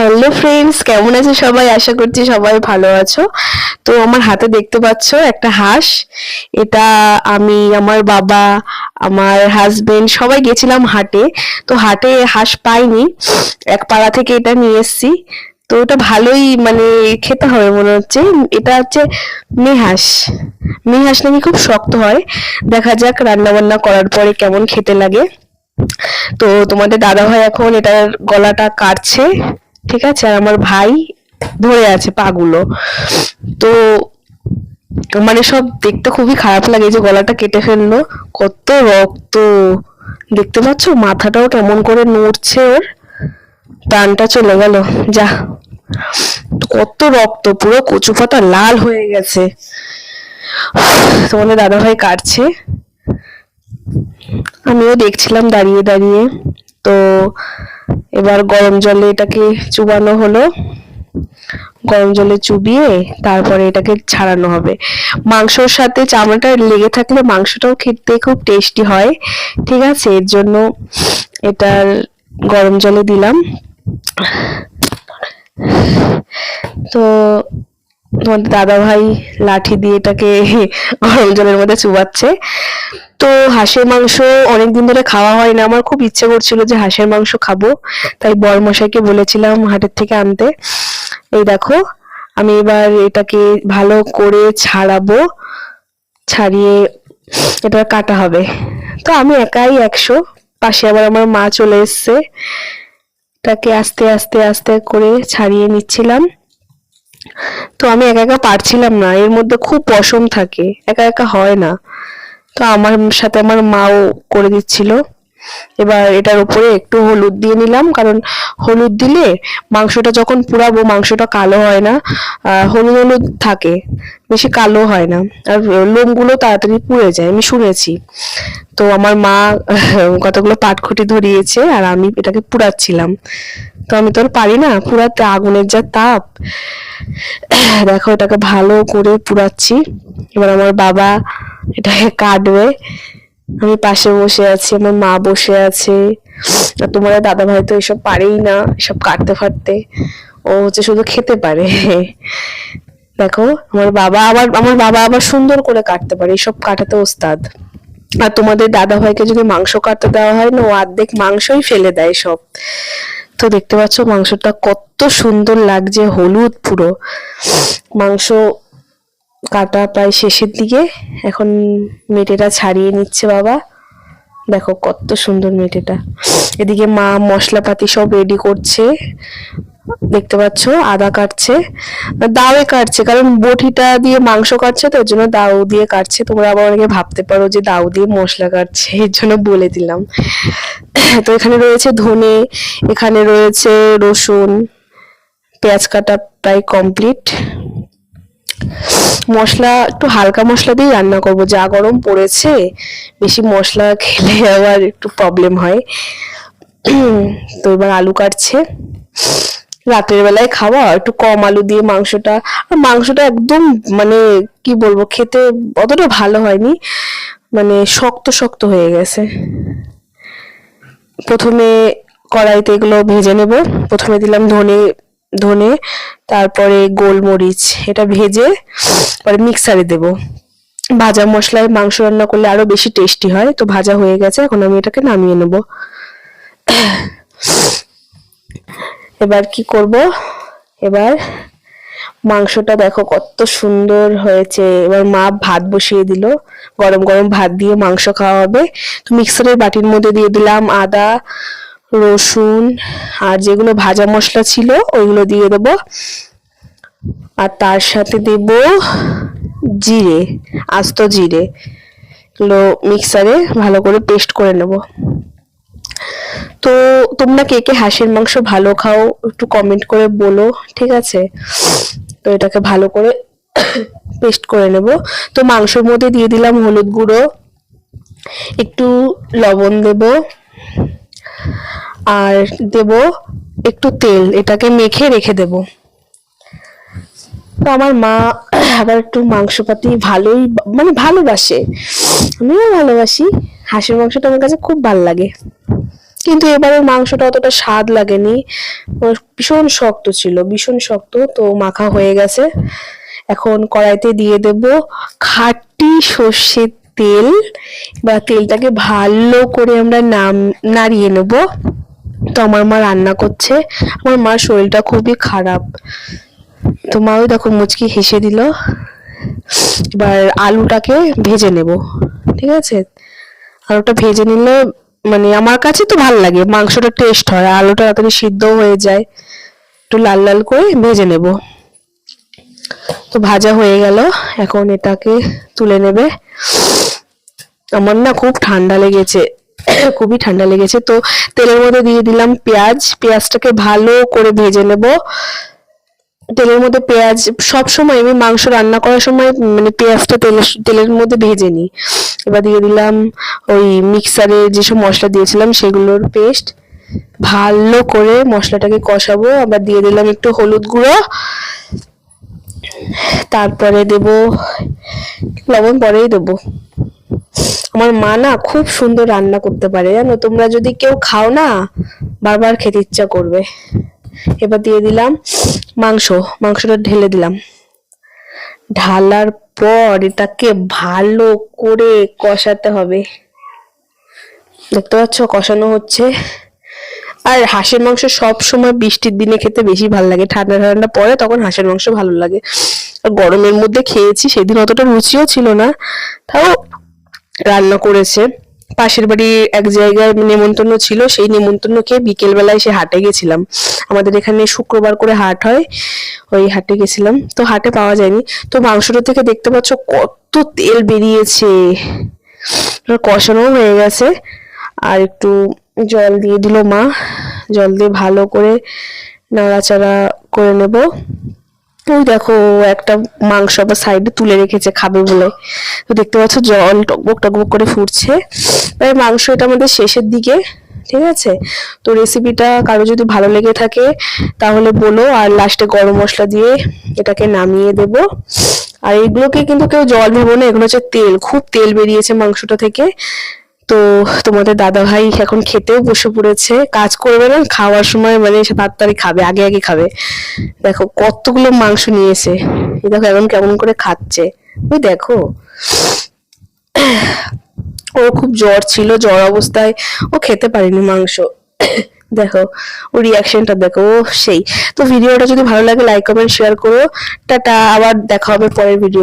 Hello friends কেমন আছে সবাই? আশা করছি সবাই ভালো আছো। তো আমার হাতে দেখতে পাচ্ছ একটা হাঁস। এটা আমি, আমার বাবা, আমার হাজবেন্ড সবাই গেছিলাম হাটে। তো হাটে হাঁস পাইনি। এক পাড়া থেকে এটা নিয়ে এসেছি। তো ওটা ভালোই মানে খেতে হবে মনে হচ্ছে। এটা হচ্ছে মেহাস মেহাস নাকি খুব শক্ত হয়। দেখা যাক রান্না বান্না করার পরে কেমন খেতে লাগে। তো তোমাদের দাদা ভাই এখন এটার গলাটা কাটছে। ঠিক আছে? আর আমার ভাই ধরে আছে পাগুলো। তো মানে সব দেখতে খুবই খারাপ লাগে যে গলাটা কেটে ফেলল। কত রক্ত। দেখতে পাচ্ছ? মাথাটাও কেমন করে নড়ছে ওর। প্রাণটা চলে গেল। যা। কত রক্ত, পুরো কচু পাতা লাল হয়ে গেছে। তোমাদের দাদা ভাই কাটছে। আমিও দেখছিলাম দাঁড়িয়ে দাঁড়িয়ে। তো এবার গরম জলে এটাকে চুবানো হলো। গরম জলে চুবিয়ে তারপরে এটাকে ছাড়ানো হবে। মাংসর সাথে চামড়াটা লেগে থাকলে মাংসটাও খেতে খুব টেস্টি হয়। ঠিক আছে? এর জন্য এটার গরম জলে দিলাম। তো তোমাদের দাদা ভাই লাঠি দিয়ে এটাকে গরম জলের মধ্যে চুবাচ্ছে। তো হাঁসের মাংস অনেকদিন ধরে খাওয়া হয় না। আমার খুব ইচ্ছে করছিল যে হাঁসের মাংস খাব। তাই বরমশাইকে বলেছিলাম হাটের থেকে আনতে, এই দেখো, আমি এবার এটাকে ভালো করে ছাড়াবো, ছাড়িয়ে এটা কাটা হবে। তো আমি একাই একশো। পাশে আবার আমার মা চলে এসছে। তাকে আস্তে আস্তে আস্তে করে ছাড়িয়ে নিচ্ছিলাম। তো আমি একা একা পারছিলাম না, এর মধ্যে খুব পশম থাকে, একা একা হয় না। তো আমার সাথে আমার মাও করে দিচ্ছিল। এবার এটার উপরে একটু হলুদ দিয়ে নিলাম, কারণ হলুদ দিলে মাংসটা যখন পুরাবো মাংসটা কালো হয় না হলুদ হলুদ থাকে, বেশি কালো হয় না। আর লোমগুলো তাড়াতাড়ি পুড়ে যায়, আমি শুনেছি। তো আমার মা কতগুলো পাটখুটি ধরিয়েছে, আর আমি এটাকে পুড়াচ্ছিলাম। তো আমি তো আর পারি না পুরাতে আগুনের যা তাপ। দেখো এটাকে ভালো করে পুড়াচ্ছি। এবার আমার বাবা এটাকে কাটবে। আমি পাশে বসে আছি, আমার মা বসে আছে। তোমার দাদা ভাই তো এসব পারেই না, এসব কাটতে ফাটতে। ও হচ্ছে শুধু খেতে পারে। দেখো, আমার বাবা আবার, আমার বাবা আবার সুন্দর করে কাটতে পারে, এসব কাটাতে ওস্তাদ। আর তোমাদের দাদা ভাইকে যদি মাংস কাটতে দেওয়া হয় না, ও অর্ধেক মাংসই ফেলে দেয় সব। তো দেখতে পাচ্ছ মাংসটা কত সুন্দর লাগছে, হলুদ পুরো। মাংস কাটা প্রায় শেষের দিকে। এখন মেটেটা ছাড়িয়ে নিচ্ছে বাবা। দেখো কত সুন্দর মেটেটা এদিকে মা মশলাপাতি সব রেডি করছে। দেখতে পাচ্ছ, আদা কাটছে। দাওয়ে কাটছে, কারণ বটিটা দিয়ে মাংস কাটছে তো জন্য দাও দিয়ে কাটছে। তোমরা আবার অনেকে ভাবতে পারো যে দাও দিয়ে মশলা কাটছে, এর জন্য বলে দিলাম। তো এখানে রয়েছে ধনে, এখানে রয়েছে রসুন। পেঁয়াজ কাটা প্রায় কমপ্লিট মশলা একটু হালকা মশলা দিয়ে রান্না করব। যা গরম পড়েছে, বেশি মশলা খেলে আবার একটু প্রবলেম হয়। তো এবার আলু কাটছে। রাতের বেলায় খাওয়া একটু কম আলু দিয়ে মাংসটা। আর মাংসটা একদম মানে কি বলব, খেতে অতটা ভালো হয়নি। মানে শক্ত শক্ত হয়ে গেছে। প্রথমে কড়াইতে এগুলো ভেজে নেব। প্রথমে দিলাম ধনে ধনে, তারপরে গোলমরিচ, এটা ভেজে পরে মিক্সারে দেব। ভাজা মশলায় মাংস রান্না করলে আরও বেশি টেস্টি হয়, তো ভাজা হয়ে গেছে, এখন আমি এটাকে নামিয়ে নেব। এবার কি করব? এবার মাংসটা দেখো কত সুন্দর হয়েছে, এবার মা ভাত বসিয়ে দিল। গরম গরম ভাত দিয়ে মাংস খাওয়া হবে। তো মিক্সারের বাটির মধ্যে দিয়ে দিলাম আদা রসুন আর যেগুলো ভাজা মশলা ছিল, ওইগুলো দিয়ে দেব। আর তার সাথে দেব জিরে, আস্ত জিরে। এগুলো মিক্সারে ভালো করে পেস্ট করে নেব। তো তোমরা কে কে হাঁসের মাংস ভালো খাও একটু কমেন্ট করে বলো, ঠিক আছে? তো এটাকে ভালো করে পেস্ট করে নেব। তো মাংসের মধ্যে দিয়ে দিলাম হলুদ গুঁড়ো, একটু লবণ দেব। আর দেব একটু তেল, এটাকে মেখে রেখে দেব। তো আমার মা আবার একটু মাংসপাতি ভালোই মানে ভালোবাসে। আমিও ভালোবাসি, হাঁসের মাংসটা আমার কাছে খুব ভালো লাগে। কিন্তু এবারে মাংসটা অতটা স্বাদ লাগেনি। ভীষণ শক্ত ছিল, ভীষণ শক্ত, তো মাখা হয়ে গেছে। এখন কড়াইতে দিয়ে দেব খাঁটি সর্ষের তেল। বা তেলটাকে ভালো করে আমরা নাম, নাড়িয়ে নেব। তো আমার মা রান্না করছে। আমার মার শরীরটা খুবই খারাপ। তো মা ওই দেখো মুচকি হেসে দিল। এবার আলুটাকে ভেজে নেব, ঠিক আছে? আলুটা ভেজে নিলে মানে আমার কাছে তো ভালো লাগে, মাংসটা টেস্ট হয় আলুটা তাড়াতাড়ি সিদ্ধ হয়ে যায়। একটু লাল লাল করে ভেজে নেব। তো ভাজা হয়ে গেল, এখন এটাকে তুলে নেবে। আমার না খুব ঠান্ডা লেগেছে। খুবই ঠান্ডা লেগেছে। তো তেলের মধ্যে দিয়ে দিলাম পেঁয়াজ। পেঁয়াজটাকে ভালো করে ভেজে নেব। তেলের মধ্যে পেঁয়াজ, সব সময় আমি মাংস রান্না করার সময় মানে পেঁয়াজটা তেলের তেলের মধ্যে ভেজে নিই। এবার দিয়ে দিলাম ওই মিক্সারে যেসব মশলা দিয়েছিলাম সেগুলোর পেস্ট। ভালো করে মশলাটাকে কষাবো। আবার দিয়ে দিলাম একটু হলুদ গুঁড়ো। তারপরে দেব, লবণ পরেই দেবো। আমার মা না খুব সুন্দর রান্না করতে পারে, জানো? তোমরা যদি কেউ খাও না, বারবার খেতে ইচ্ছা করবে। এবার দিয়ে দিলাম মাংস, মাংসটা ঢেলে দিলাম। ঢালার পর এটাকে ভালো করে কষাতে হবে। দেখতে পাচ্ছ, কষানো হচ্ছে। আর হাঁসের মাংস সব সময় বৃষ্টির দিনে খেতে বেশি ভালো লাগে। ঠান্ডা ঠান্ডা পরে তখন হাঁসের মাংস ভালো লাগে। আর গরমের মধ্যে খেয়েছি, সেদিন অতটা রুচিও ছিল না। তাও রান্না করেছে। পাশের বাড়ি এক জায়গায় নেমন্তন্ন ছিল, সেই নেমন্তন্ন খেয়ে বিকেল বেলায় সে হাটে গেছিলাম। আমাদের এখানে শুক্রবার করে হাট হয়, ওই হাটে গেছিলাম। তো হাটে পাওয়া যায়নি। তো মাংসটা থেকে দেখতে পাচ্ছ কত তেল বেরিয়েছে। কষানো হয়ে গেছে। আর একটু জল দিয়ে দিল মা। জল দিয়ে ভালো করে নাড়াচাড়া করে নেব। ওই দেখো একটা মাংস আবার সাইডে তুলে রেখেছে, খাবে বলে। তো দেখতে পাচ্ছ জল টকবক টকবক করে ফুটছে। এবার মাংস এটা আমাদের শেষের দিকে, ঠিক আছে? তো রেসিপিটা কারও যদি ভালো লেগে থাকে, তাহলে বলো, আর লাস্টে গরম মশলা দিয়ে এটাকে নামিয়ে দেব। আর এগুলোকে কিন্তু কেউ জল ভেবো না, এগুলো হচ্ছে তেল। খুব তেল বেরিয়েছে মাংসটা থেকে। তো তোমাদের দাদা ভাই এখন খেতেও বসে পড়েছে। কাজ করবে না, খাওয়ার সময় মানে সে তাড়াতাড়ি খাবে, আগে আগে খাবে। দেখো কতগুলো মাংস নিয়েছে। দেখো এখন কেমন করে খাচ্ছে। ওই দেখো। ও খুব জ্বর ছিল, জ্বর অবস্থায় ও খেতে পারেনি মাংস। দেখো, ও রিয়াকশনটা দেখো, ও সেই। তো ভিডিওটা যদি ভালো লাগে লাইক কমেন্ট শেয়ার করো। টাটা, আবার দেখা হবে পরের ভিডিও